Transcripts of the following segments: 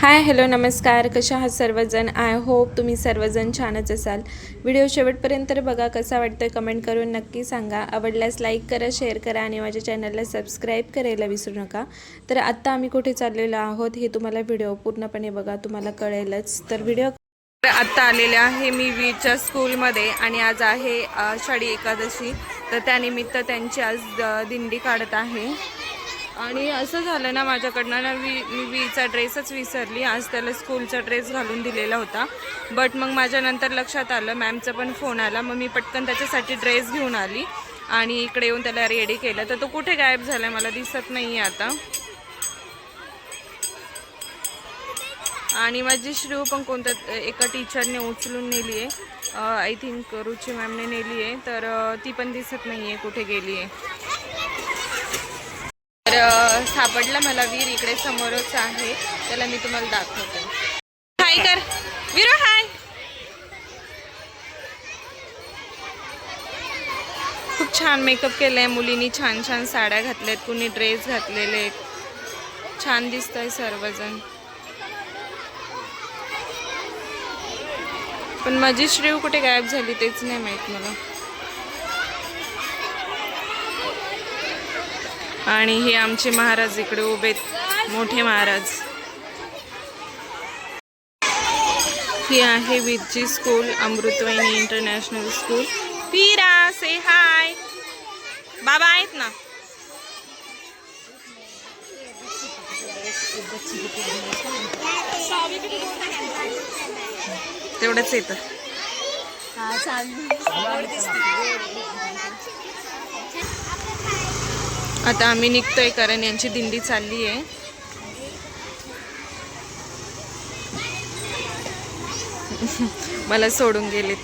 Hi hello नमस्कार. कशा आहात सर्वजण? आय होप तुम्ही सर्वजण छानच असाल. व्हिडिओ शेवटपर्यंत बघा कसा वाटतं कमेंट करून नक्की सांगा. आवडल्यास लाईक करा शेअर करा आणि माझ्या चॅनलला सबस्क्राईब करायला विसरू नका. तर आत्ता आम्ही कुठे चाललेलो आहोत हे तुम्हाला व्हिडिओ पूर्णपणे बघा तुम्हाला कळेलच. तर व्हिडिओ आत्ता आलेले आहे मी वीच्या स्कूलमध्ये आणि आज आहे आषाढी एकादशी. तर त्यानिमित्त त्यांची आज दिंडी काढत आहे. आणि असं झालं ना माझ्याकडनं ना वी मी वीचा ड्रेसच विसरली. आज त्याला स्कूलचा ड्रेस घालून दिलेला होता. बट मग माझ्यानंतर लक्षात आलं मॅमचा पण फोन आला. मग मी पटकन त्याच्यासाठी ड्रेस घेऊन आली आणि इकडे येऊन त्याला रेडी केलं. तर तो कुठे गायब झाला मला दिसत नाही आहे आता. आणि माझी श्रीव पण कोणत्या एका टीचरने उचलून नेली आहे आय थिंक रुची मॅमने नेली आहे तर ती पण दिसत नाही आहे कुठे गेली आहे तर सापडला मला वीर इकडे समोरच आहे. त्याला मी तुम्हाला दाखवते. हाय कर. वीर हाय खूप छान मेकअप केलाय मुलींनी. छान छान साड्या घातल्यात. कुणी ड्रेस घातलेले. आहेत छान दिसत आहे सर्वजण. पण माझी श्रीव कुठे गायब झाली तेच नाही माहीत मला. आणि हे आमचे महाराज इकडे उभे आहेत, मोठे महाराज. ही आहे विरची स्कूल अमृतवाहिनी इंटरनॅशनल स्कूल. पीरा से हाय बाबा आहेत ना? तेवढंच येतं. आता आम्ही निघतोय कारण यांची दिंडी चालली आहे मला सोडून गेलेत.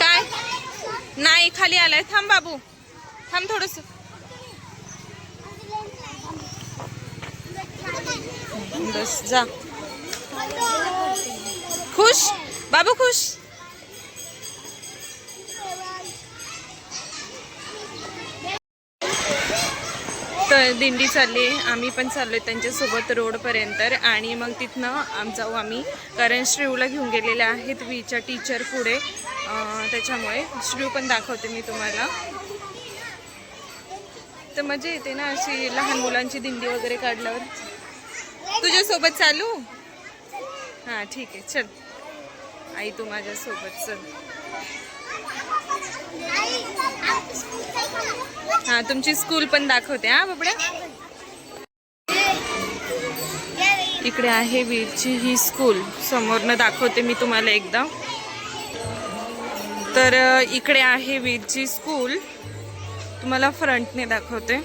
काय? नाही खाली आलाय. थांब बाबू. थांब थोडस. बस जा. खुश? बाबू खुश? तर दिंडी चालली आहे. आम्ही पण चाललो आहे त्यांच्यासोबत रोडपर्यंत. आणि मग तिथनं आम जाऊ हो आम्ही कारण श्रीवला घेऊन गेलेले आहेत वीच्या टीचर पुढे. त्याच्यामुळे श्रीव पण दाखवते मी तुम्हाला. तर मजा येते ना अशी लहान मुलांची दिंडी वगैरे काढल्यावर. तुझ्यासोबत चालू? हां ठीक आहे चल. आई तू माझ्यासोबत चल. हां तुमची स्कूल पण दाखवते हां बाबड्या? इकडे आहे वीरची ही स्कूल. समोरनं दाखवते मी तुम्हाला एकदा. तर इकडे आहे वीरची स्कूल. तुम्हाला फ्रंटने दाखवते.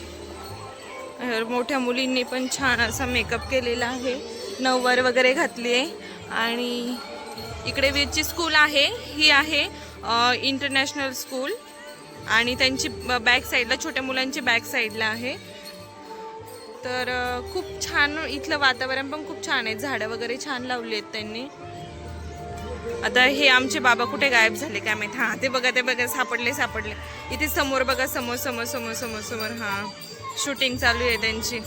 तर मोठ्या मुलींनी पण छान असा मेकअप केलेला आहे. नऊवार वगैरे घातली आहे. आणि इकडे वीरची स्कूल आहे. ही आहे इंटरनॅशनल स्कूल आणि त्यांची बॅक साईडला छोट्या मुलांची बॅक साईडला आहे. तर खूप छान इथलं वातावरण पण खूप छान आहे. झाडं वगैरे छान लावली आहेत त्यांनी. आता हे आमचे बाबा कुठे गायब झाले काय माहीत? हां ते बघा ते बघा सापडले सापडले. इथे समोर बघा समोर समोर समोर समोर समोर हां. शूटिंग चालू आहे त्यांची.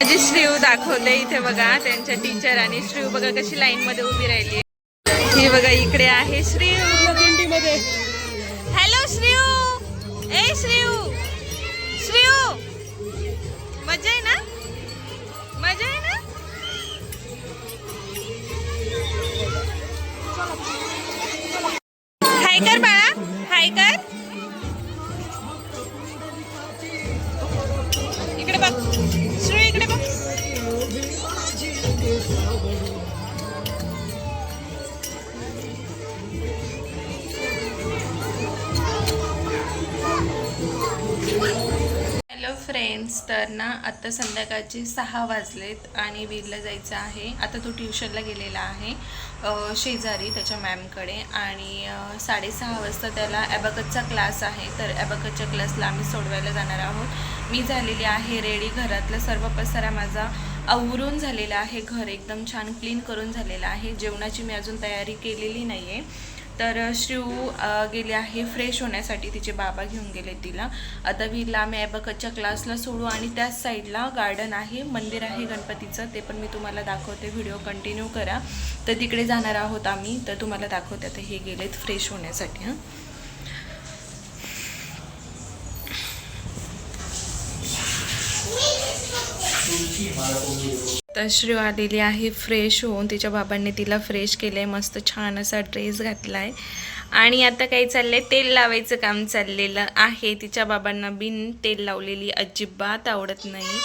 माझी श्रीव दाखवते इथे बघा त्यांच्या टीचर आणि श्रीव बघा कशी लाईन मध्ये उभी राहिली. ही बघा इकडे आहे श्रीव हॅलो श्रीव श्रीयू! श्रीयू! मजा आहे ना? मजा आहे ना? हाय कर बाळा हाय कर. तर ना आत्ता संध्याकाळचे सहा वाजलेत आणि वीरला जायचं आहे. आता तो ट्युशनला गेलेला आहे शेजारी त्याच्या मॅमकडे. आणि साडेसहा वाजता त्याला ॲबॅकसचा क्लास आहे. तर ॲबॅकसच्या क्लासला आम्ही सोडवायला जाणार आहोत. मी झालेली आहे रेडी. घरातला सर्व पसारा माझा आवरून झालेला आहे. घर एकदम छान क्लीन करून झालेलं आहे. जेवणाची मी अजून तयारी केलेली नाही आहे तर श्रीव गेले गेली आहे फ्रेश होण्यासाठी. तिचे बाबा घेऊन गेले तिला. आता विला आम्ही ॲबकच्या क्लासला सोडू आणि त्याच साईडला गार्डन आहे. मंदिर आहे गणपतीचं. ते पण मी तुम्हाला दाखवते. व्हिडिओ कंटिन्यू करा. तर तिकडे जाणार आहोत आम्ही. तर तुम्हाला दाखवते आता हे गेलेत फ्रेश होण्यासाठी हां. तर आलेली आहे फ्रेश होऊन तिच्या बाबांनी तिला फ्रेश केलं आहे मस्त छान असा ड्रेस घातला आहे आणि आता काय आहे तेल लावायचं काम चाललेलं आहे. तिच्या बाबांना बिन तेल लावलेली अजिबात आवडत नाही.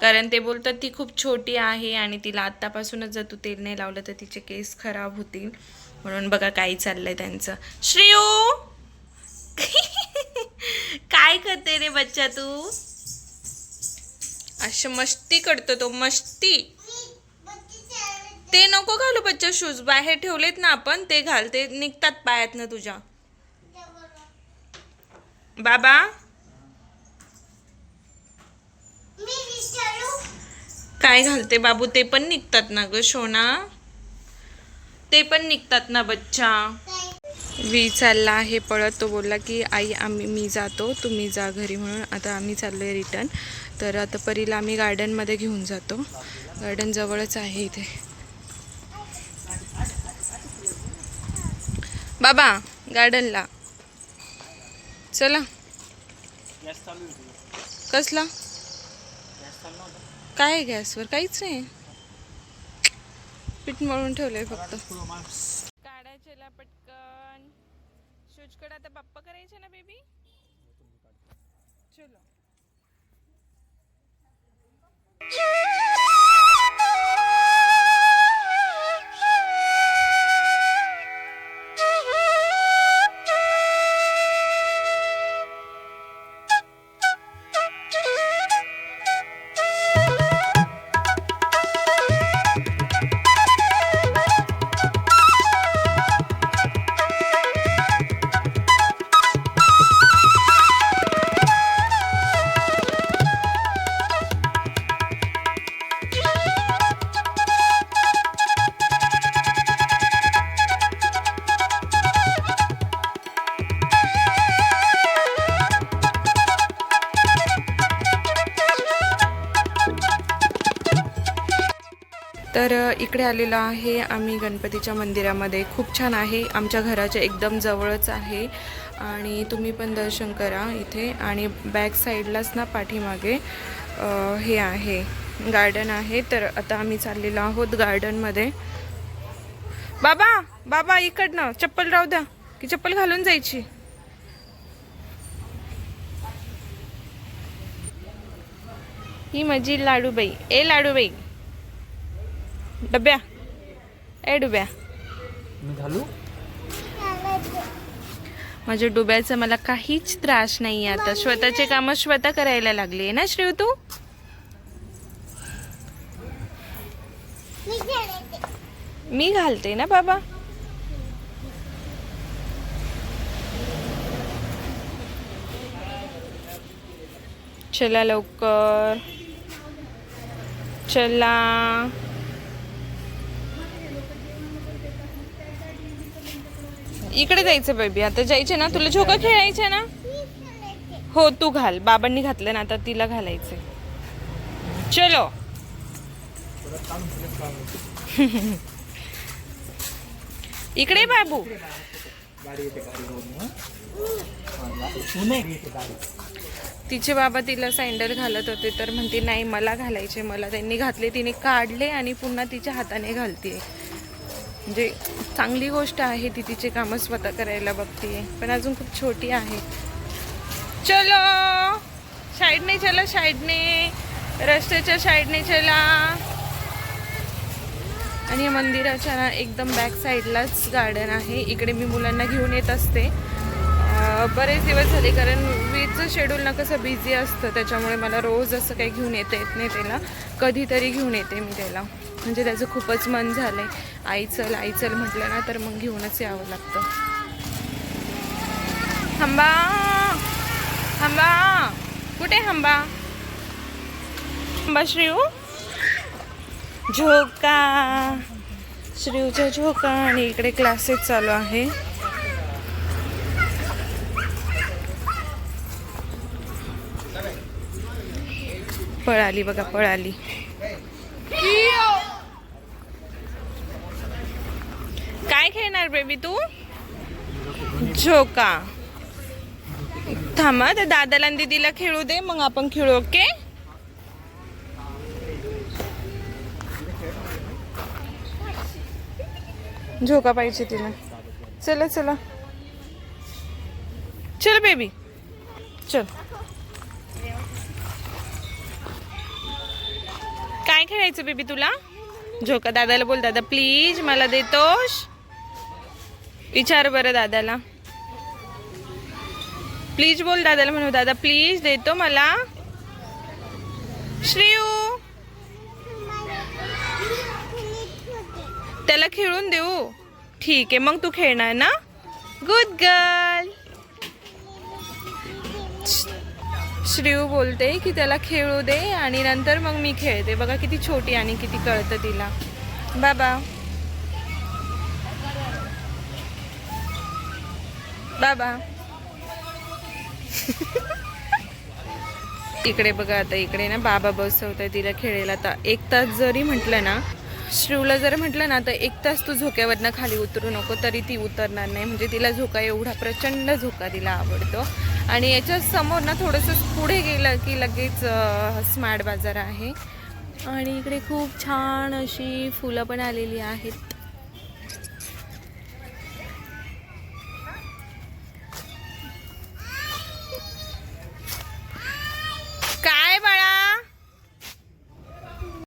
कारण ते बोलतात ती खूप छोटी आहे आणि तिला आत्तापासूनच जर तू तेल नाही लावलं तर तिचे केस खराब होतील. म्हणून बघा काय चाललंय त्यांचं. श्रेयू! काय करते रे बच्चा तू? अशी मस्ती करतो तो मस्ती. ते नको घालू बच्चा शूज बाहेर ठेवलेत ना आपण ते घाल. ते निघतात पायात ना तुझ्या. बाबा. काय घालते बाबू? ते पण निघतात ना ग शोना ते पण निघतात ना बच्चा. वी चालला आहे पळत. तो बोलला की आई आम्ही मी जातो. तुम्ही जा घरी म्हणून. आता आम्ही चाललो आहे रिटर्न तर आता परीला आम्ही गार्डनमध्ये घेऊन जातो. गार्डन जवळच आहे इथे. बाबा गार्डनला चला. कसला? काय गॅसवर? काहीच नाही. पीठ मळून ठेवलंय फक्त. काढायचे पटकन. शूजकडे आता बाप्पा करायचे ना बेबी चलो. इकडे आलेलो आहे. आम्ही गणपतीच्या मंदिरामध्ये. खूप छान आहे. आमच्या घराच्या एकदम जवळच आहे. आणि तुम्ही पण दर्शन करा इथे. आणि बॅक साईडलाच ना पाठीमागे हे आहे. गार्डन आहे. तर आता आम्ही चाललेलो आहोत गार्डनमध्ये. बाबा बाबा इकडनं. चप्पल राहू द्या. की चप्पल घालून जायची. ही माझी लाडूबाई. ए लाडूबाई. डब्या. ए डुब्या. घालू? माझ्या डुब्याचा मला काहीच त्रास नाही आता. स्वतःचे काम स्वतः करायला लागली ना श्रेव तू? मी घालते ना बाबा. चला लवकर. चला. इकडे जायचं बेबी आता जायचे ना? तुला झोका खेळायचे ना? हो तू घाल. बाबांनी घातलं ना आता तिला घालायचंय. चलो. इकडे बाबू. तिचे बाबा तिला सँडल घालत होते तर म्हणते नाही मला घालायचे मला त्यांनी घातले तिने काढले आणि पुन्हा तिच्या हाताने घालते म्हणजे चांगली गोष्ट आहे ती तिचे कामं स्वतः करायला बघते. पण अजून खूप छोटी आहे. चलो! साईडने चला साईडने रस्त्याच्या साईडने चला. आणि या मंदिराच्या ना एकदम बॅक साईडलाच गार्डन आहे. इकडे मी मुलांना घेऊन येत असते. बरेच दिवस झाले कारण रोजचं माझं शेड्यूल ना कसं बिझी असतं त्याच्यामुळे मला रोज असं काही घेऊन येता येत नाही त्याला. कधीतरी घेऊन येते मी त्याला. म्हणजे त्याचं खूपच मन झालं आहे आई चल आई चल म्हटलं ना तर मग घेऊनच यावं लागतं. हंबा! हंबा! कुठे हंबा? हंबा श्रीऊ झोका. श्रीऊच्या झोका आणि इकडे क्लासेस चालू आहे. पळाली बघा पळाली. काय खेळणार बेबी तू? झोका. थांबा त्या दादाला आणि दीदीला खेळू दे मग आपण खेळू ओके? झोका पाहिजे तिला. चला चला. चल बेबी चल. खेळायचं बेबी तुला? झोका दादाला बोल दादा प्लीज मला देतोस? विचार बरं दादाला. प्लीज बोल दादाला म्हणू दादा प्लीज देतो मला. श्रीयू! त्याला खेळून देऊ. ठीक आहे मग तू खेळणार ना? गुड गर्ल श्रीव बोलते की त्याला खेळू दे आणि नंतर मग मी खेळते. बघा किती छोटी आणि किती कळतं तिला. बाबा. बाबा. इकडे बघा आता इकडे ना बाबा बसवत आहे तिला खेळायला. आता एक तास जरी म्हटलं ना श्रीवला जर म्हटलं ना तर एक तास तू झोक्यावरनं खाली उतरू नको तरी ती उतरणार नाही. म्हणजे तिला झोका एवढा प्रचंड झोका तिला आवडतो. आणि याच्या समोर ना थोडंसं पुढे गेलं की लगेच स्मार्ट बाजार आहे. आणि इकडे खूप छान अशी फुलं पण आलेली आहेत.